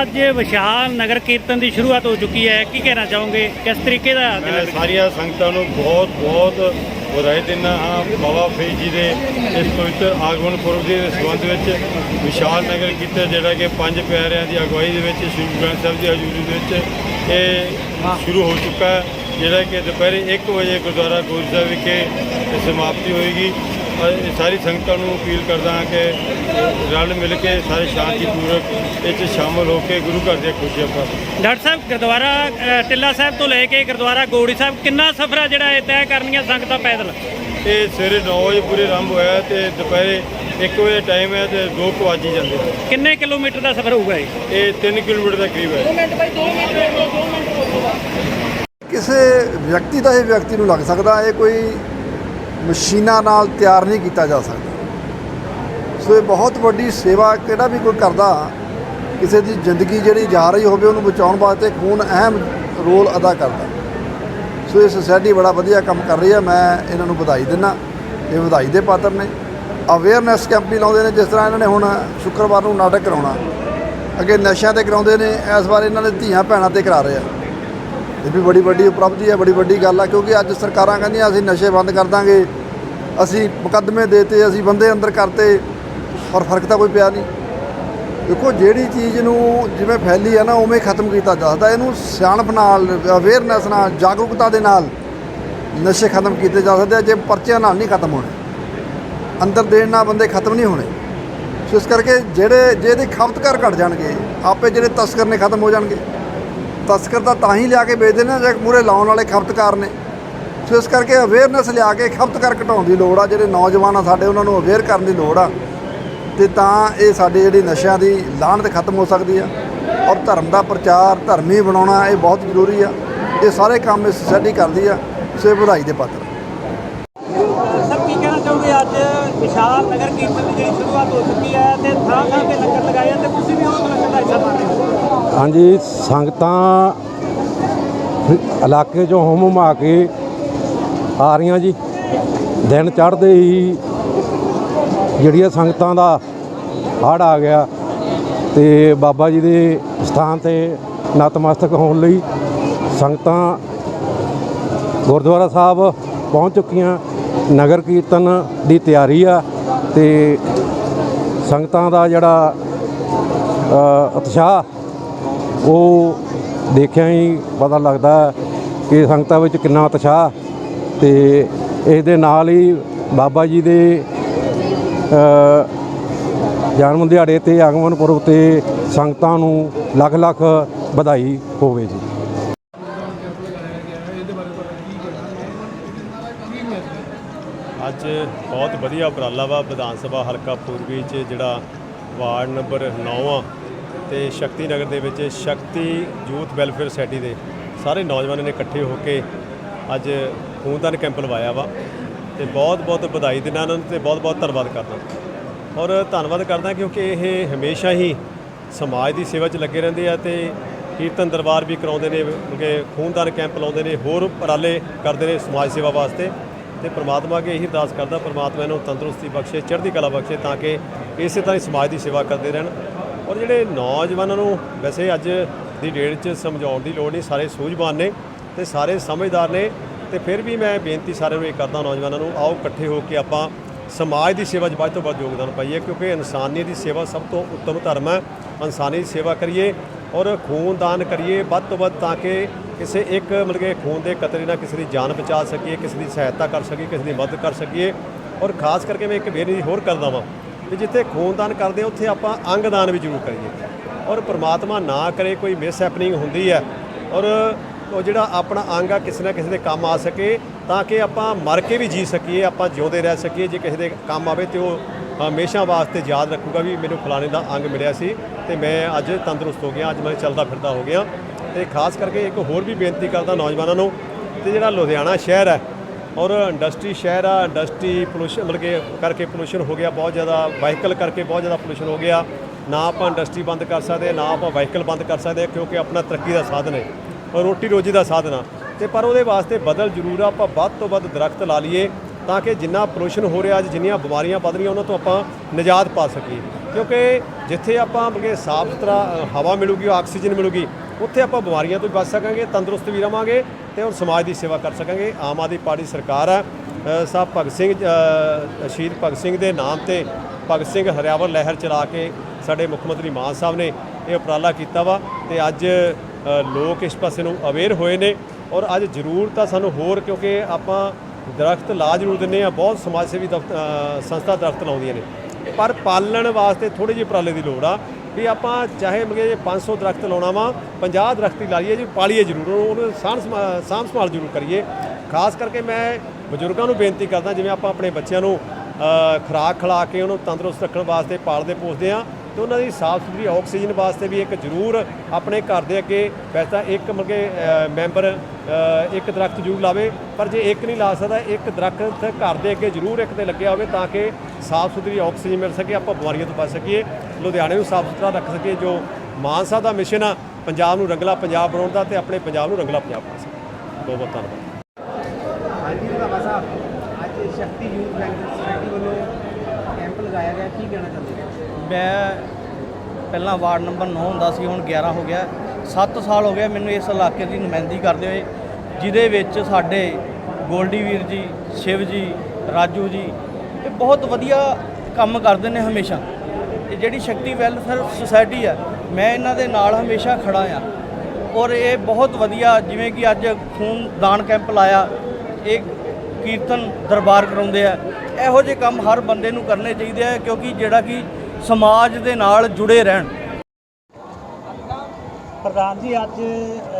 ਅੱਜ ਵਿਸ਼ਾਲ ਨਗਰ ਕੀਰਤਨ ਦੀ ਸ਼ੁਰੂਆਤ ਹੋ ਚੁੱਕੀ ਹੈ। ਕੀ ਕਹਿਣਾ ਚਾਹੋਗੇ? ਕਿਸ ਤਰੀਕੇ ਦਾ ਮੈਂ ਸਾਰੀਆਂ ਸੰਗਤਾਂ ਨੂੰ ਬਹੁਤ ਬਹੁਤ ਵਧਾਈ ਦਿੰਦਾ ਹਾਂ। ਬਾਬਾ ਫਰੀਦ ਜੀ ਦੇ ਇਸ ਪਵਿੱਤਰ ਆਗਮਨ ਪੁਰਬ ਦੇ ਸੰਬੰਧ ਵਿੱਚ ਵਿਸ਼ਾਲ ਨਗਰ ਕੀਰਤਨ ਜਿਹੜਾ ਕਿ ਪੰਜ ਪਿਆਰਿਆਂ ਦੀ ਅਗਵਾਈ ਦੇ ਵਿੱਚ ਸ੍ਰੀ ਗੁਰੂ ਗ੍ਰੰਥ ਸਾਹਿਬ ਦੀ ਹਜ਼ੂਰੀ ਦੇ ਵਿੱਚ ਇਹ ਸ਼ੁਰੂ ਹੋ ਚੁੱਕਾ ਹੈ ਜਿਹੜਾ ਕਿ ਦੁਪਹਿਰੇ 1 ਵਜੇ ਗੁਰਦੁਆਰਾ ਗੋਰੀ ਸਾਹਿਬ ਵਿਖੇ ਸਮਾਪਤੀ ਹੋਏਗੀ। ਸਾਰੀ ਸੰਗਤਾਂ ਨੂੰ ਅਪੀਲ ਕਰਦਾ ਹਾਂ ਕਿ ਰਲ ਮਿਲ ਕੇ ਸਾਰੇ ਸ਼ਾਂਤੀਪੂਰਵਕ ਇਹ 'ਚ ਸ਼ਾਮਲ ਹੋ ਕੇ ਗੁਰੂ ਘਰ ਦੀਆਂ ਖੁਸ਼ੀਆਂ ਪ੍ਰਾਪਤ ਡਾਕਟਰ ਸਾਹਿਬ ਗੁਰਦੁਆਰਾ ਟਿੱਲਾ ਸਾਹਿਬ ਤੋਂ ਲੈ ਕੇ ਗੁਰਦੁਆਰਾ ਗੋੜੀ ਸਾਹਿਬ ਕਿੰਨਾ ਸਫ਼ਰ ਹੈ ਜਿਹੜਾ ਇਹ ਤੈਅ ਕਰਨੀਆਂ ਸੰਗਤਾਂ ਪੈਦਲ? ਇਹ ਸਵੇਰੇ 9 ਵਜੇ ਪੂਰੇ ਆਰੰਭ ਹੋਇਆ ਤੇ ਦੁਪਹਿਰੇ 1 ਵਜੇ ਟਾਈਮ ਹੈ ਤੇ 2 ਕੁ ਵੱਜ ਜਾਂਦੇ। ਕਿੰਨੇ ਕਿਲੋਮੀਟਰ ਦਾ ਸਫ਼ਰ ਹੋਊਗਾ ਇਹ? ਇਹ 3 ਕਿਲੋਮੀਟਰ ਦਾ ਕਰੀਬ ਹੈ। ਕਿਸੇ ਵਿਅਕਤੀ ਦਾ ਇਹ ਵਿਅਕਤੀ ਨੂੰ ਲੱਗ ਸਕਦਾ ਇਹ ਕੋਈ ਮਸ਼ੀਨਾਂ ਨਾਲ ਤਿਆਰ ਨਹੀਂ ਕੀਤਾ ਜਾ ਸਕਦਾ। ਸੋ ਇਹ ਬਹੁਤ ਵੱਡੀ ਸੇਵਾ ਕਿਹੜਾ ਵੀ ਕੋਈ ਕਰਦਾ, ਕਿਸੇ ਦੀ ਜ਼ਿੰਦਗੀ ਜਿਹੜੀ ਜਾ ਰਹੀ ਹੋਵੇ ਉਹਨੂੰ ਬਚਾਉਣ ਵਾਸਤੇ ਖੂਨ ਅਹਿਮ ਰੋਲ ਅਦਾ ਕਰਦਾ। ਸੋ ਇਹ ਸੁਸਾਇਟੀ ਬੜਾ ਵਧੀਆ ਕੰਮ ਕਰ ਰਹੀ ਹੈ, ਮੈਂ ਇਹਨਾਂ ਨੂੰ ਵਧਾਈ ਦਿੰਦਾ। ਇਹ ਵਧਾਈ ਦੇ ਪਾਤਰ ਨੇ। ਅਵੇਅਰਨੈਸ ਕੈਂਪ ਵੀ ਲਾਉਂਦੇ ਨੇ, ਜਿਸ ਤਰ੍ਹਾਂ ਇਹਨਾਂ ਨੇ ਹੁਣ ਸ਼ੁੱਕਰਵਾਰ ਨੂੰ ਨਾਟਕ ਕਰਾਉਣਾ। ਅੱਗੇ ਨਸ਼ਿਆਂ ਤੇ ਕਰਾਉਂਦੇ ਨੇ, ਇਸ ਵਾਰ ਇਹਨਾਂ ਨੇ ਧੀਆਂ ਭੈਣਾਂ ਤੇ ਕਰਾ ਰਹੇ ਆ। ਇਹ ਵੀ ਬੜੀ ਵੱਡੀ ਉਪਲਬਧੀ ਹੈ, ਬੜੀ ਵੱਡੀ ਗੱਲ ਆ, ਕਿਉਂਕਿ ਅੱਜ ਸਰਕਾਰਾਂ ਕਹਿੰਦੀਆਂ, ਅਸੀਂ ਨਸ਼ੇ ਬੰਦ ਕਰ ਦਾਂਗੇ। ਅਸੀਂ ਮੁਕੱਦਮੇ ਦੇਤੇ ਅਸੀਂ ਬੰਦੇ ਅੰਦਰ ਕਰਤੇ, ਪਰ ਫ਼ਰਕ ਤਾਂ ਕੋਈ ਪਿਆ ਨਹੀਂ। ਦੇਖੋ, ਜਿਹੜੀ ਚੀਜ਼ ਨੂੰ ਜਿਵੇਂ ਫੈਲੀ ਆ ਨਾ, ਉਵੇਂ ਖਤਮ ਕੀਤਾ ਜਾ ਸਕਦਾ ਇਹਨੂੰ ਸਿਆਣਪ ਨਾਲ ਅਵੇਅਰਨੈਸ ਨਾਲ, ਜਾਗਰੂਕਤਾ ਦੇ ਨਾਲ ਨਸ਼ੇ ਖਤਮ ਕੀਤੇ ਜਾ ਸਕਦੇ ਆ, ਜੇ ਪਰਚਿਆਂ ਨਾਲ ਨਹੀਂ ਖਤਮ ਹੋਣੇ। ਅੰਦਰ ਦੇਣ ਨਾਲ ਬੰਦੇ ਖਤਮ ਨਹੀਂ ਹੋਣੇ। ਸੋ ਇਸ ਕਰਕੇ ਜਿਹੜੇ, ਜਿਹਦੇ ਖਪਤਕਾਰ ਘਟ ਜਾਣਗੇ, ਆਪੇ ਜਿਹੜੇ ਤਸਕਰ ਨੇ ਖਤਮ ਹੋ ਜਾਣਗੇ। ਤਸਕਰ ਤਾਂ ਤਾਂ ਹੀ ਲਿਆ ਕੇ ਵੇਚਦੇ ਨੇ ਜੇ ਮੂਰੇ ਲਾਉਣ ਵਾਲੇ ਖਪਤਕਾਰ ਨੇ। ਸੋ ਇਸ ਕਰਕੇ ਅਵੇਅਰਨੈਸ ਲਿਆ ਕੇ ਖਪਤਕਾਰ ਘਟਾਉਣ ਦੀ ਲੋੜ ਆ, ਜਿਹੜੇ ਨੌਜਵਾਨ ਆ ਸਾਡੇ, ਉਹਨਾਂ ਨੂੰ ਅਵੇਅਰ ਕਰਨ ਦੀ ਲੋੜ ਆ। ਤੇ ਤਾਂ ਇਹ ਸਾਡੇ ਜਿਹੜੀ ਨਸ਼ਿਆਂ ਦੀ ਲਾਹਨਤ ਖਤਮ ਹੋ ਸਕਦੀ ਆ। ਔਰ ਧਰਮ ਦਾ ਪ੍ਰਚਾਰ, ਧਰਮੀ ਬਣਾਉਣਾ ਇਹ ਬਹੁਤ ਜ਼ਰੂਰੀ ਆ। ਇਹ ਸਾਰੇ ਕੰਮ ਇਸ ਸੁਸਾਇਟੀ ਕਰਦੀ ਆ। ਸੋ ਇਹ ਵਧਾਈ ਦੇ ਪਾਤਰ ਸਰ, ਕੀ ਕਹਿਣਾ ਚਾਹੋਗੇ ਅੱਜ? ਵਿਸ਼ਾਲ ਨਗਰ ਕੀਰਤਨ ਦੀ ਜਿਹੜੀ ਸ਼ੁਰੂਆਤ ਹੋ ਚੁੱਕੀ ਹੈ ਤੇ ਥਾਂ ਥਾਂ ਤੇ ਲੰਗਰ ਲਗਾਏ ਤੇ ਤੁਸੀਂ ਵੀ ਉਸ ਲੰਗਰ ਦਾ ਹਿੱਸਾ ਬਣ ਰਹੇ ਹੋ। ਹਾਂਜੀ, ਸੰਗਤਾਂ ਇਲਾਕੇ 'ਚੋਂ ਹੁਮ ਆ ਕੇ ਆ ਰਹੀਆਂ ਜੀ। ਦਿਨ ਚੜ੍ਹਦੇ ਹੀ ਜਿਹੜੀਆਂ ਸੰਗਤਾਂ ਦਾ ਹੜ੍ਹ ਆ ਗਿਆ ਤੇ ਬਾਬਾ ਜੀ ਦੇ ਸਥਾਨ ਤੇ ਨਤਮਸਤਕ ਹੋਣ ਲਈ ਸੰਗਤਾਂ ਗੁਰਦੁਆਰਾ ਸਾਹਿਬ ਪਹੁੰਚ ਚੁੱਕੀਆਂ। ਨਗਰ ਕੀਰਤਨ ਦੀ ਤਿਆਰੀ ਆ ਤੇ ਸੰਗਤਾਂ ਦਾ ਜਿਹੜਾ ਉਤਸ਼ਾਹ, ਉਹ ਦੇਖਿਆ ਹੀ ਪਤਾ ਲੱਗਦਾ ਕਿ ਸੰਗਤਾਂ ਵਿੱਚ ਕਿੰਨਾ ਉਤਸ਼ਾਹ ਤੇ ਇਸ ਦੇ ਨਾਲ ਹੀ ਬਾਬਾ ਜੀ ਦੇ ਜਨਮ ਦਿਹਾੜੇ ਤੇ ਆਗਮਨ ਪੁਰਬ ਤੇ ਸੰਗਤਾਂ ਨੂੰ ਲੱਖ ਲੱਖ ਵਧਾਈ ਹੋਵੇ ਜੀ ਅੱਜ ਬਹੁਤ ਵਧੀਆ ਉਪਰਾਲਾ ਵਾ ਵਿਧਾਨ ਸਭਾ ਹਲਕਾ ਪੂਰਬੀ 'ਚ ਜਿਹੜਾ ਵਾਰਡ ਨੰਬਰ 9 ਆ ਤੇ ਸ਼ਕਤੀ ਨਗਰ ਦੇ ਵਿੱਚ ਸ਼ਕਤੀ ਯੂਥ ਵੈਲਫੇਅਰ ਸੋਸਾਇਟੀ ਦੇ ਸਾਰੇ ਨੌਜਵਾਨਾਂ ਨੇ ਇਕੱਠੇ ਹੋ ਕੇ ਅੱਜ ਖੂਨਦਾਨ ਕੈਂਪ ਲਵਾਇਆ ਵਾ ਤੇ ਬਹੁਤ ਬਹੁਤ ਵਧਾਈ ਦਿੰਦਾ ਉਹਨਾਂ ਨੂੰ ਤੇ ਬਹੁਤ ਬਹੁਤ ਧੰਨਵਾਦ ਕਰਦਾ ਔਰ ਧੰਨਵਾਦ ਕਰਦਾ ਕਿਉਂਕਿ ਇਹ ਹਮੇਸ਼ਾ ਹੀ ਸਮਾਜ ਦੀ ਸੇਵਾ 'ਚ ਲੱਗੇ ਰਹਿੰਦੇ ਆ ਤੇ ਕੀਰਤਨ ਦਰਬਾਰ ਵੀ ਕਰਾਉਂਦੇ ਨੇ ਕਿਉਂਕਿ ਖੂਨਦਾਨ ਕੈਂਪ ਲਾਉਂਦੇ ਨੇ, ਹੋਰ ਉਪਰਾਲੇ ਕਰਦੇ ਨੇ ਸਮਾਜ ਸੇਵਾ ਵਾਸਤੇ। ਤੇ ਪ੍ਰਮਾਤਮਾ ਅੱਗੇ ਇਹੀ ਅਰਦਾਸ ਕਰਦਾ, ਪ੍ਰਮਾਤਮਾ ਇਹਨੂੰ ਤੰਦਰੁਸਤੀ ਬਖਸ਼ੇ, ਚੜ੍ਹਦੀ ਕਲਾ ਬਖਸ਼ੇ ਤਾਂ ਕਿ ਇਸੇ ਤਰ੍ਹਾਂ ਹੀ ਸਮਾਜ ਦੀ ਸੇਵਾ ਕਰਦੇ ਰਹਿਣ। ਔਰ ਜਿਹੜੇ ਨੌਜਵਾਨਾਂ ਨੂੰ ਵੈਸੇ ਅੱਜ ਦੀ ਡੇਟ 'ਚ ਸਮਝਾਉਣ ਦੀ ਲੋੜ ਨਹੀਂ, ਸਾਰੇ ਸੂਝਵਾਨ ਨੇ ਤੇ ਸਾਰੇ ਸਮਝਦਾਰ ਨੇ ਤੇ ਫਿਰ ਵੀ ਮੈਂ ਬੇਨਤੀ ਸਾਰਿਆਂ ਨੂੰ ਇਹ ਕਰਦਾ ਨੌਜਵਾਨਾਂ ਨੂੰ, ਆਓ ਇਕੱਠੇ ਹੋ ਕੇ ਆਪਾਂ ਸਮਾਜ ਦੀ ਸੇਵਾ 'ਚ ਵੱਧ ਤੋਂ ਵੱਧ ਯੋਗਦਾਨ ਪਾਈਏ, ਕਿਉਂਕਿ ਇਨਸਾਨੀਅਤ ਦੀ ਸੇਵਾ ਸਭ ਤੋਂ ਉੱਤਮ ਧਰਮ ਹੈ। ਇਨਸਾਨੀ ਦੀ ਸੇਵਾ ਕਰੀਏ ਔਰ ਖੂਨਦਾਨ ਕਰੀਏ ਵੱਧ ਤੋਂ ਵੱਧ ਤਾਂ ਕਿ ਕਿਸੇ ਇੱਕ ਮਤਲਬ ਕਿ ਖੂਨ ਦੇ ਕਤਰੇ ਨਾਲ ਕਿਸੇ ਦੀ ਜਾਨ ਬਚਾ ਸਕੀਏ ਕਿਸੇ ਦੀ ਸਹਾਇਤਾ ਕਰ ਸਕੀਏ ਕਿਸੇ ਦੀ ਮਦਦ ਕਰ ਸਕੀਏ। ਔਰ ਖਾਸ ਕਰਕੇ ਮੈਂ ਇੱਕ ਬੇਨਤੀ ਹੋਰ ਕਰਦਾ ਵਾਂ ਕਿ ਜਿੱਥੇ ਖੂਨਦਾਨ ਕਰਦੇ ਹਾਂ, ਉੱਥੇ ਆਪਾਂ ਅੰਗਦਾਨ ਵੀ ਜ਼ਰੂਰ ਕਰੀਏ। ਔਰ ਪ੍ਰਮਾਤਮਾ ਨਾ ਕਰੇ ਕੋਈ ਮਿਸ ਹੈਪਨਿੰਗ ਹੁੰਦੀ ਹੈ। ਔਰ ਉਹ ਜਿਹੜਾ ਆਪਣਾ ਅੰਗ ਆ ਕਿਸੇ ਨਾ ਕਿਸੇ ਦੇ ਕੰਮ ਆ ਸਕੇ ਤਾਂ ਕਿ ਆਪਾਂ ਮਰ ਕੇ ਵੀ ਜੀ ਸਕੀਏ ਆਪਾਂ ਜਿਉਂਦੇ ਰਹਿ ਸਕੀਏ। ਜੇ ਕਿਸੇ ਦੇ ਕੰਮ ਆਵੇ ਤੇ ਉਹ ਹਮੇਸ਼ਾ ਵਾਸਤੇ ਯਾਦ ਰੱਖੂਗਾ ਵੀ ਮੈਨੂੰ ਫਲਾਣੇ ਦਾ ਅੰਗ ਮਿਲਿਆ ਸੀ ਤੇ ਮੈਂ ਅੱਜ ਤੰਦਰੁਸਤ ਹੋ ਗਿਆ ਅੱਜ ਮੈਂ ਚੱਲਦਾ ਫਿਰਦਾ ਹੋ ਗਿਆ। ਤੇ ਖਾਸ ਕਰਕੇ ਇੱਕ ਹੋਰ ਵੀ ਬੇਨਤੀ ਕਰਦਾ ਨੌਜਵਾਨਾਂ ਨੂੰ ਤੇ ਜਿਹੜਾ ਲੁਧਿਆਣਾ ਸ਼ਹਿਰ ਹੈ ਔਰ ਇੰਡਸਟਰੀ ਸ਼ਹਿਰ ਆ, ਇੰਡਸਟਰੀ ਪੋਲੂਸ਼ਨ ਮਤਲਬ ਕਿ ਕਰਕੇ ਪੋਲੂਸ਼ਨ ਹੋ ਗਿਆ, ਬਹੁਤ ਜ਼ਿਆਦਾ ਵਾਹੀਕਲ ਕਰਕੇ ਬਹੁਤ ਜ਼ਿਆਦਾ ਪੋਲੂਸ਼ਨ ਹੋ ਗਿਆ। ਨਾ ਆਪਾਂ ਇੰਡਸਟਰੀ ਬੰਦ ਕਰ ਸਕਦੇ, ਨਾ ਆਪਾਂ ਵਾਹੀਕਲ ਬੰਦ ਕਰ ਸਕਦੇ, ਕਿਉਂਕਿ ਆਪਣਾ ਤਰੱਕੀ ਦਾ ਸਾਧਨ ਹੈ, ਔਰ ਰੋਟੀ ਰੋਜੀ ਦਾ ਸਾਧਨ ਆ। ਤੇ ਪਰ ਉਹਦੇ ਵਾਸਤੇ ਬਦਲ ਜ਼ਰੂਰ ਆ, ਆਪਾਂ ਵੱਧ ਤੋਂ ਵੱਧ ਦਰਖਤ ਲਾ ਲਈਏ ਤਾਂ ਕਿ ਜਿੰਨਾ ਪੋਲੂਸ਼ਨ ਹੋ ਰਿਹਾ, ਅੱਜ ਜਿੰਨੀਆਂ ਬਿਮਾਰੀਆਂ ਵੱਧ ਰਹੀਆਂ, ਉਹਨਾਂ ਤੋਂ ਆਪਾਂ ਨਿਜਾਤ ਪਾ ਸਕੀਏ। ਕਿਉਂਕਿ ਜਿੱਥੇ ਆਪਾਂ ਬਗੇ ਸਾਫ਼ ਸੁਥਰਾ ਹਵਾ ਮਿਲੂਗੀ, ਆਕਸੀਜਨ ਮਿਲੂਗੀ ਉੱਥੇ ਆਪਾਂ ਬਿਮਾਰੀਆਂ ਤੋਂ ਵੀ ਬਚ ਸਕਾਂਗੇ, ਤੰਦਰੁਸਤ ਵੀ ਰਵਾਂਗੇ ਤੇ ਔਰ ਸਮਾਜ ਦੀ ਸੇਵਾ ਕਰ ਸਕਾਂਗੇ। ਆਮ ਆਦਮੀ ਪਾਰਟੀ ਸਰਕਾਰ ਹੈ ਸਾਹਿਬ ਭਗਤ ਸਿੰਘ ਸ਼ਹੀਦ ਭਗਤ ਸਿੰਘ ਦੇ ਨਾਮ ਤੇ ਭਗਤ ਸਿੰਘ ਹਰਿਆਵਲ ਲਹਿਰ ਚਲਾ ਕੇ ਸਾਡੇ ਮੁੱਖ ਮੰਤਰੀ ਮਾਨ ਸਾਹਿਬ ਨੇ ਇਹ ਉਪਰਾਲਾ ਕੀਤਾ ਵਾ ਤੇ ਅੱਜ ਲੋਕ ਇਸ ਪਾਸੇ ਨੂੰ ਅਵੇਅਰ ਹੋਏ ਨੇ ਔਰ ਅੱਜ ਜ਼ਰੂਰ ਤਾਂ ਸਾਨੂੰ ਹੋਰ ਕਿਉਂਕਿ ਆਪਾਂ ਦਰਖਤ ਲਾ ਜ਼ਰੂਰ ਦਿੰਦੇ ਆ ਬਹੁਤ ਸਮਾਜ ਸੇਵੀ ਦਫ਼ਤ- ਸੰਸਥਾ ਦਰਖਤ ਲਾਉਂਦੀਆਂ ਨੇ। ਪਰ ਪਾਲਣ ਵਾਸਤੇ ਥੋੜੀ ਜਿਹੀ ਉਪਰਾਲੇ ਦੀ ਲੋੜ ਆ। ਵੀ ਆਪਾਂ ਚਾਹੇ ਮਗੇ 500 ਦਰਖਤ ਲਾਉਣਾ ਵਾ 50 ਦਰਖਤ ਹੀ ਲਾਈਏ ਜੀ ਪਾਲੀਏ ਜ਼ਰੂਰ ਉਹਨੂੰ ਸਾਂਭ ਸੰਭਾ- ਸਾਂਭ ਸੰਭਾਲ ਜ਼ਰੂਰ ਕਰੀਏ। ਖਾਸ ਕਰਕੇ ਮੈਂ ਬਜ਼ੁਰਗਾਂ ਨੂੰ ਬੇਨਤੀ ਕਰਦਾ ਜਿਵੇਂ ਆਪਾਂ ਆਪਣੇ ਬੱਚਿਆਂ ਨੂੰ ਅ, ਖੁਰਾਕ ਖਿਲਾ ਕੇ ਉਹਨੂੰ ਤੰਦਰੁਸਤ ਰੱਖਣ ਵਾਸਤੇ ਪਾਲਦੇ ਪੋਸਦੇ ਆ ਤੇ ਉਹਨਾਂ ਦੀ ਸਾਫ਼ ਸੁਥਰੀ ਆਕਸੀਜਨ ਵਾਸਤੇ ਵੀ ਇੱਕ ਜ਼ਰੂਰ ਆਪਣੇ ਘਰ ਦੇ ਅੱਗੇ, ਵੈਸੇ ਤਾਂ ਇੱਕ ਮਗੇ ਮੈਂਬਰ ਇੱਕ ਦਰਖਤ ਜ਼ਰੂਰ ਲਾਵੇ, ਪਰ ਜੇ ਇੱਕ ਨਹੀਂ ਲਾ ਸਕਦਾ, ਇੱਕ ਦਰਖਤ ਘਰ ਦੇ ਅੱਗੇ ਜ਼ਰੂਰ ਇੱਕ ਤੇ ਲੱਗਿਆ ਹੋਵੇ ਤਾਂ ਕਿ ਸਾਫ਼ ਸੁਥਰੀ ਆਕਸੀਜਨ ਮਿਲ ਸਕੇ, ਆਪਾਂ ਬਿਮਾਰੀਆਂ ਤੋਂ ਬਚ ਸਕੀਏ, ਲੁਧਿਆਣੇ ਨੂੰ ਸਾਫ਼ ਸੁਥਰਾ ਰੱਖ ਸਕੀਏ, ਜੋ ਮਾਨਸਾ ਦਾ ਮਿਸ਼ਨ ਆ, ਪੰਜਾਬ ਨੂੰ ਰੰਗਲਾ ਪੰਜਾਬ ਬਣਾਉਣ ਦਾ ਤੇ ਆਪਣੇ ਪੰਜਾਬ ਨੂੰ ਰੰਗਲਾ ਪੰਜਾਬ ਬਣਾ ਸਕੀਏ। ਬਹੁਤ ਬਹੁਤ ਧੰਨਵਾਦ। ਹਾਂਜੀ ਰੰਧਾਵਾ ਸਾਹਿਬ, ਅੱਜ ਸ਼ਕਤੀ ਯੂਥ ਵੈਲਫੇਅਰ ਸੁਸਾਇਟੀ ਵੱਲੋਂ ਕੈਂਪ ਲਗਾਇਆ ਗਿਆ, ਕੀ ਕਹਿਣਾ ਚਾਹੁੰਦੇ ਹੋ? ਮੈਂ ਪਹਿਲਾਂ ਵਾਰਡ ਨੰਬਰ 9 ਹੁੰਦਾ ਸੀ, ਹੁਣ 11 ਹੋ ਗਿਆ। 7 ਸਾਲ ਹੋ ਗਏ ਮੈਨੂੰ ਇਸ ਇਲਾਕੇ ਦੀ ਨੁਮਾਇੰਦਗੀ ਕਰਦੇ ਹੋਏ, ਜਿਹਦੇ ਵਿੱਚ ਸਾਡੇ ਗੋਲਡੀ ਵੀਰ ਜੀ, ਸ਼ਿਵ ਜੀ, ਰਾਜੂ ਜੀ, ਇਹ ਬਹੁਤ ਵਧੀਆ ਕੰਮ ਕਰਦੇ ਨੇ ਹਮੇਸ਼ਾ। ਇਹ ਜਿਹੜੀ ਸ਼ਕਤੀ ਵੈਲਫੇਅਰ ਸੁਸਾਇਟੀ ਆ, ਮੈਂ ਇਹਨਾਂ ਦੇ ਨਾਲ ਹਮੇਸ਼ਾ ਖੜਾ ਆ। ਔਰ ਇਹ ਬਹੁਤ ਵਧੀਆ, ਜਿਵੇਂ ਕਿ ਅੱਜ ਖੂਨ ਦਾਨ ਕੈਂਪ ਲਾਇਆ, ਇਹ ਕੀਰਤਨ ਦਰਬਾਰ ਕਰਾਉਂਦੇ ਆ। ਇਹੋ ਜਿਹੇ ਕੰਮ ਹਰ ਬੰਦੇ ਨੂੰ ਕਰਨੇ ਚਾਹੀਦੇ ਆ ਕਿਉਂਕਿ ਜਿਹੜਾ ਕਿ ਸਮਾਜ ਦੇ ਨਾਲ ਜੁੜੇ ਰਹਿਣ। ਪ੍ਰਧਾਨ ਜੀ ਅੱਜ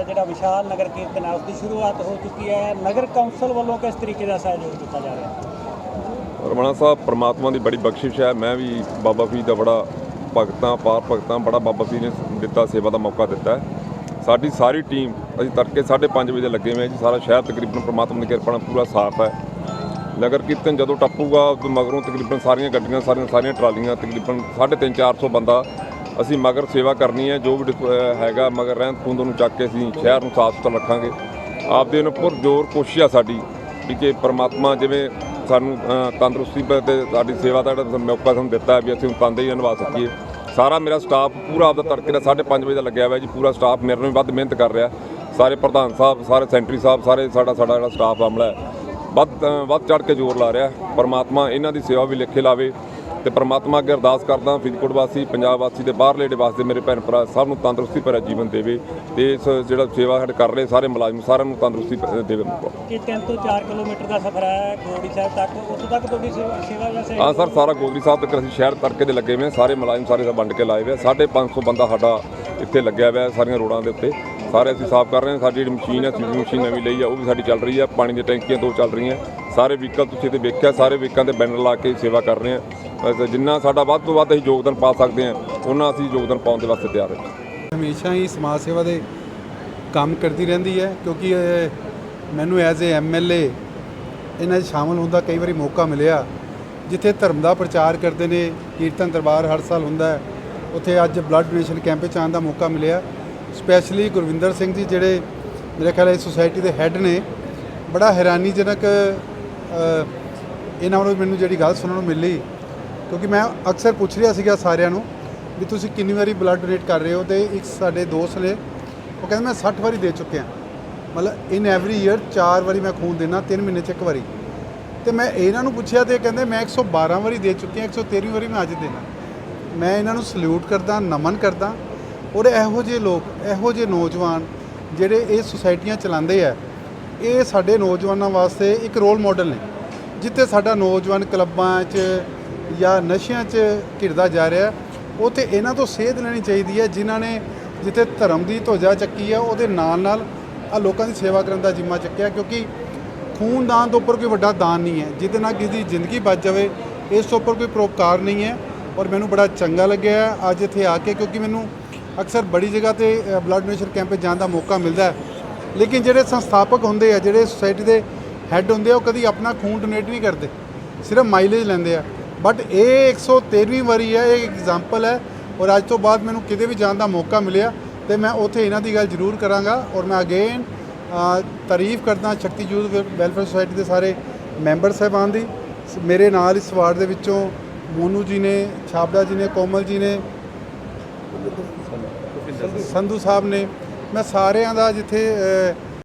ਜਿਹੜਾ ਵਿਸ਼ਾਲ ਨਗਰ ਕੀਰਤਨ ਹੈ ਉਸ ਦੀ ਸ਼ੁਰੂਆਤ ਹੋ ਚੁੱਕੀ ਹੈ। ਨਗਰ ਕੌਂਸਲ ਵੱਲੋਂ ਕਿਸ ਤਰੀਕੇ ਦਾ ਸਹਿਯੋਗ ਦਿੱਤਾ ਜਾ ਰਿਹਾ ਹੈ? ਰਮਣਾ ਸਾਹਿਬ ਪ੍ਰਮਾਤਮਾ ਦੀ ਬੜੀ ਬਖਸ਼ਿਸ਼ ਹੈ। ਮੈਂ ਵੀ ਬਾਬਾ ਫਰੀਦ ਦਾ ਬੜਾ ਭਗਤਾਂ ਪਾਰ ਭਗਤਾਂ ਬੜਾ ਬਾਬਾ ਫਰੀਦ ਨੇ ਦਿੱਤਾ ਸੇਵਾ ਦਾ ਮੌਕਾ ਦਿੱਤਾ ਸਾਡੀ ਸਾਰੀ ਟੀਮ ਅਸੀਂ ਤੜਕੇ 5:30 ਵਜੇ ਲੱਗੇ ਹੋਏ ਹਾਂ ਜੀ। ਸਾਰਾ ਸ਼ਹਿਰ ਤਕਰੀਬਨ ਪ੍ਰਮਾਤਮਾ ਦੀ ਕਿਰਪਾ ਨਾਲ ਪੂਰਾ ਸਾਫ਼ ਹੈ। ਨਗਰ ਕੀਰਤਨ ਜਦੋਂ ਟੱਪੂਗਾ ਮਗਰੋਂ ਤਕਰੀਬਨ ਸਾਰੀਆਂ ਗੱਡੀਆਂ, ਸਾਰੀਆਂ ਸਾਰੀਆਂ ਟਰਾਲੀਆਂ ਤਕਰੀਬਨ 350 400 ਬੰਦਾ ਅਸੀਂ ਮਗਰ ਸੇਵਾ ਕਰਨੀ ਹੈ, ਜੋ ਵੀ ਡਿਸ- ਹੈਗਾ ਮਗਰ ਰਹਿੰਦ ਖੂੰਦ ਨੂੰ ਚੱਕ ਕੇ ਅਸੀਂ ਸ਼ਹਿਰ ਨੂੰ ਸਾਫ਼ ਸੁਥਰਾ ਰੱਖਾਂਗੇ। ਆਪਦੇ ਨੂੰ ਪੁਰ ਜ਼ੋਰ ਕੋਸ਼ਿਸ਼ ਆ ਸਾਡੀ ਵੀ ਕਿ ਪਰਮਾਤਮਾ ਜਿਵੇਂ ਸਾਨੂੰ ਤੰਦਰੁਸਤੀ ਪ- ਤੇ ਸਾਡੀ ਸੇਵਾ ਦਾ ਜਿਹੜਾ ਮੌਕਾ ਸਾਨੂੰ ਦਿੱਤਾ ਵੀ ਅਸੀਂ ਤੰਦੇ ਹੀ ਨਿਭਾ ਸਕੀਏ। ਸਾਰਾ ਮੇਰਾ ਸਟਾਫ ਪੂਰਾ ਆਪਦਾ ਤੜਕੇ ਦਾ 5:30 ਵਜੇ ਦਾ ਲੱਗਿਆ ਹੋਇਆ ਜੀ, ਪੂਰਾ ਸਟਾਫ ਮੇਰੇ ਨਾਲੋਂ ਵੀ ਵੱਧ ਮਿਹਨਤ ਕਰ ਰਿਹਾ। ਸਾਰੇ ਪ੍ਰਧਾਨ ਸਾਹਿਬ, ਸਾਰੇ ਸੈਂਟਰੀ ਸਾਹਿਬ, ਸਾਰੇ ਸਾਡਾ ਸਾਡਾ ਜਿਹੜਾ ਸਟਾਫ ਆਮਲਾ ਹੈ। ਵੱਧ ਵੱਧ ਚੜ ਕੇ ਜ਼ੋਰ ਲਾ ਰਿਹਾ। ਪਰਮਾਤਮਾ ਇਹਨਾਂ ਦੀ ਸੇਵਾ ਵੀ ਲਿਖੇ ਲਾਵੇ। ਤੇ ਪਰਮਾਤਮਾ ਅੱਗੇ ਅਰਦਾਸ ਕਰਦਾ ਫਰੀਦਕੋਟ ਵਾਸੀ ਪੰਜਾਬ ਵਾਸੀ ਤੇ ਬਾਹਰਲੇ ਡੇ ਵਾਸਤੇ ਮੇਰੇ ਭੈਣ ਭਰਾ ਸਭ ਨੂੰ ਤੰਦਰੁਸਤੀ ਭਰਿਆ ਜੀਵਨ ਦੇਵੇ। ਤੇ ਇਸ ਜਿਹੜਾ ਸੇਵਾ ਸਾਡੇ ਕਰ ਰਹੇ ਸਾਰੇ ਮੁਲਾਜ਼ਮ ਸਾਰਿਆਂ ਨੂੰ ਤੰਦਰੁਸਤੀ ਦੇਵੇ ਇਹ 3 ਤੋਂ 4 ਕਿਲੋਮੀਟਰ ਦਾ ਸਫ਼ਰ ਹੈ? ਗੋੜੀ ਸਾਹਿਬ ਤੱਕ ਉੱਥੋਂ ਤੱਕ ਤੁਹਾਡੀ ਸੇਵਾ ਵੈਸੇ ਹਾਂ ਸਰ ਸਾਰਾ ਗੋਦਰੀ ਸਾਹਿਬ ਤੱਕ ਅਸੀਂ ਸ਼ਹਿਰ ਤੜਕੇ ਦੇ ਲੱਗੇ ਹੋਏ ਸਾਰੇ ਮੁਲਾਜ਼ਮ ਸਾਰੇ ਸਭ ਵੰਡ ਕੇ ਲਾਏ ਹੋਏ ਆ। 550 ਬੰਦਾ ਸਾਡਾ ਇੱਥੇ ਲੱਗਿਆ ਹੋਇਆ ਸਾਰੀਆਂ ਰੋਡਾਂ ਦੇ ਉੱਤੇ। ਸਾਰੇ ਅਸੀਂ ਸਾਫ਼ ਕਰ ਰਹੇ ਹਾਂ, ਸਾਡੀ ਜਿਹੜੀ ਮਸ਼ੀਨ ਹੈ ਸੀਵੀ ਮਸ਼ੀਨ ਨਵੀਂ ਲਈ ਆ, ਉਹ ਵੀ ਸਾਡੀ ਚੱਲ ਰਹੀ ਹੈ ਪਾਣੀ ਦੀਆਂ ਟੈਂਕੀਆਂ ਦੋ ਚੱਲ ਰਹੀਆਂ, ਸਾਰੇ ਵਹੀਕਲ ਤੁਸੀਂ ਤੇ ਵੇਖਿਆ, ਸਾਰੇ ਵਹੀਕਲਾਂ ਤੇ ਬੈਨਰ ਲਾ ਕੇ ਸੇਵਾ ਕਰ ਰਹੇ ਹਾਂ। ਅਹ ਜਿੰਨਾ ਸਾਡਾ ਵੱਧ ਤੋਂ ਵੱਧ ਅਸੀਂ ਯੋਗਦਾਨ ਪਾ ਸਕਦੇ ਹਾਂ, ਉਹਨਾਂ ਅਸੀਂ ਯੋਗਦਾਨ ਪਾਉਣ ਦੇ ਵਾਸਤੇ ਤਿਆਰ ਹਾਂ। ਹਮੇਸ਼ਾ ਹੀ ਸਮਾਜ ਸੇਵਾ ਦੇ ਕੰਮ ਕਰਦੀ ਰਹਿੰਦੀ ਹੈ, ਕਿਉਂਕਿ ਇਹ ਮੈਨੂੰ ਐਜ਼ ਏ ਐਮਐਲਏ ਇਹਨਾਂ 'ਚ ਸ਼ਾਮਲ ਹੋਣ ਦਾ ਕਈ ਵਾਰੀ ਮੌਕਾ ਮਿਲਿਆ, ਜਿੱਥੇ ਧਰਮ ਦਾ ਪ੍ਰਚਾਰ ਕਰਦੇ ਨੇ, ਕੀਰਤਨ ਦਰਬਾਰ ਹਰ ਸਾਲ ਹੁੰਦਾ ਹੈ, ਉੱਥੇ ਅੱਜ ਬਲੱਡ ਡੋਨੇਸ਼ਨ ਕੈਂਪ 'ਚ ਆਉਣ ਦਾ ਮੌਕਾ ਮਿਲਿਆ। ਸਪੈਸ਼ਲੀ ਗੁਰਵਿੰਦਰ ਸਿੰਘ ਜੀ ਜਿਹੜੇ ਮੇਰੇ ਖਿਆਲ ਇਸ ਸੁਸਾਇਟੀ ਦੇ ਹੈੱਡ ਨੇ, ਬੜਾ ਹੈਰਾਨੀਜਨਕ ਇਹਨਾਂ ਵੱਲੋਂ ਮੈਨੂੰ ਜਿਹੜੀ ਗੱਲ ਸੁਣਨ ਨੂੰ ਮਿਲੀ, ਕਿਉਂਕਿ ਮੈਂ ਅਕਸਰ ਪੁੱਛ ਰਿਹਾ ਸੀਗਾ ਸਾਰਿਆਂ ਨੂੰ ਵੀ ਤੁਸੀਂ ਕਿੰਨੀ ਵਾਰੀ ਬਲੱਡ ਡੋਨੇਟ ਕਰ ਰਹੇ ਹੋ ਤੇ ਇੱਕ ਸਾਡੇ ਦੋਸਤ ਨੇ, ਉਹ ਕਹਿੰਦੇ ਮੈਂ 60 ਵਾਰੀ ਦੇ ਚੁੱਕਿਆ। ਮਤਲਬ ਇਨ ਐਵਰੀ ਈਅਰ 4 ਵਾਰੀ ਮੈਂ ਖੂਨ ਦੇਣਾ 3 ਮਹੀਨੇ 'ਚ ਇੱਕ ਵਾਰੀ। ਤੇ ਮੈਂ ਇਹਨਾਂ ਨੂੰ ਪੁੱਛਿਆ ਤੇ ਕਹਿੰਦੇ ਮੈਂ 112 ਵਾਰੀ ਦੇ ਚੁੱਕਿਆ 113 ਵਾਰੀ ਮੈਂ ਅੱਜ ਦੇਣਾ ਮੈਂ ਇਹਨਾਂ ਨੂੰ ਸਲੂਟ ਕਰਦਾ, ਨਮਨ ਕਰਦਾ ਔਰ ਇਹੋ ਜਿਹੇ ਲੋਕ, ਇਹੋ ਜਿਹੇ ਨੌਜਵਾਨ ਜਿਹੜੇ ਇਹ ਸੁਸਾਇਟੀਆਂ ਚਲਾਉਂਦੇ ਆ, ਇਹ ਸਾਡੇ ਨੌਜਵਾਨਾਂ ਵਾਸਤੇ ਇੱਕ ਰੋਲ ਮਾਡਲ ਨੇ, ਜਿੱਥੇ ਸਾਡਾ ਨੌਜਵਾਨ ਕਲੱਬਾਂ 'ਚ ਜਾਂ ਨਸ਼ਿਆਂ 'ਚ ਘਿਰਦਾ ਜਾ ਰਿਹਾ ਉਹ ਇਹਨਾਂ ਤੋਂ ਸੇਧ ਲੈਣੀ ਚਾਹੀਦੀ ਹੈ, ਜਿਨ੍ਹਾਂ ਨੇ ਜਿੱਥੇ ਧਰਮ ਦੀ ਧੋਜਾ ਚੱਕੀ ਹੈ ਉਹਦੇ ਨਾਲ ਨਾਲ ਆ ਲੋਕਾਂ ਦੀ ਸੇਵਾ ਕਰਨ ਦਾ ਜਿੰਮਾ ਚੱਕਿਆ, ਕਿਉਂਕਿ ਖੂਨਦਾਨ ਤੋਂ ਉੱਪਰ ਕੋਈ ਵੱਡਾ ਦਾਨ ਨਹੀਂ ਹੈ, ਜਿਹਦੇ ਨਾਲ ਕਿਸੇ ਦੀ ਜ਼ਿੰਦਗੀ ਬਚ ਜਾਵੇ, ਇਸ ਤੋਂ ਉੱਪਰ ਕੋਈ ਪਰਉਪਕਾਰ ਨਹੀਂ ਹੈ, ਔਰ ਮੈਨੂੰ ਬੜਾ ਚੰਗਾ ਲੱਗਿਆ ਅੱਜ ਇੱਥੇ ਆ ਕੇ, ਕਿਉਂਕਿ ਮੈਨੂੰ ਅਕਸਰ ਬੜੀ ਜਗ੍ਹਾ ਤੇ ਬਲੱਡ ਡੋਨੇਸ਼ਨ ਕੈਂਪ 'ਤੇ ਜਾਣ ਦਾ ਮੌਕਾ ਮਿਲਦਾ ਲੇਕਿਨ ਜਿਹੜੇ ਸੰਸਥਾਪਕ ਹੁੰਦੇ ਆ, ਜਿਹੜੇ ਸੁਸਾਇਟੀ ਦੇ ਹੈੱਡ ਹੁੰਦੇ ਆ, ਉਹ ਕਦੀ ਆਪਣਾ ਖੂਨ ਡੋਨੇਟ ਨਹੀਂ ਕਰਦੇ। ਸਿਰਫ ਮਾਈਲੇਜ ਲੈਂਦੇ ਆ। ਬਟ ਇਹ 113ਵੀਂ ਵਾਰੀ ਹੈ ਇਹ ਐਗਜ਼ਾਮਪਲ ਹੈ ਔਰ ਅੱਜ ਤੋਂ ਬਾਅਦ ਮੈਨੂੰ ਕਿਤੇ ਵੀ ਜਾਣ ਦਾ ਮੌਕਾ ਮਿਲਿਆ ਤੇ ਮੈਂ ਉੱਥੇ ਇਹਨਾਂ ਦੀ ਗੱਲ ਜ਼ਰੂਰ ਕਰਾਂਗਾ ਔਰ ਮੈਂ ਅਗੇਨ ਤਾਰੀਫ ਕਰਦਾ ਸ਼ਕਤੀ ਯੂਥ ਵੈਲਫੇਅਰ ਸੁਸਾਇਟੀ ਦੇ ਸਾਰੇ ਮੈਂਬਰ ਸਾਹਿਬਾਨ ਦੀ। ਸ- ਮੇਰੇ ਨਾਲ ਇਸ ਵਾਰਡ ਦੇ ਵਿੱਚੋਂ ਮੋਨੂ ਜੀ ਨੇ, ਛਾਬੜਾ ਜੀ ਨੇ, ਕੋਮਲ ਜੀ ਨੇ ਸੰਧੂ ਸਾਹਿਬ ਨੇ ਮੈਂ ਸਾਰਿਆਂ ਦਾ ਜਿੱਥੇ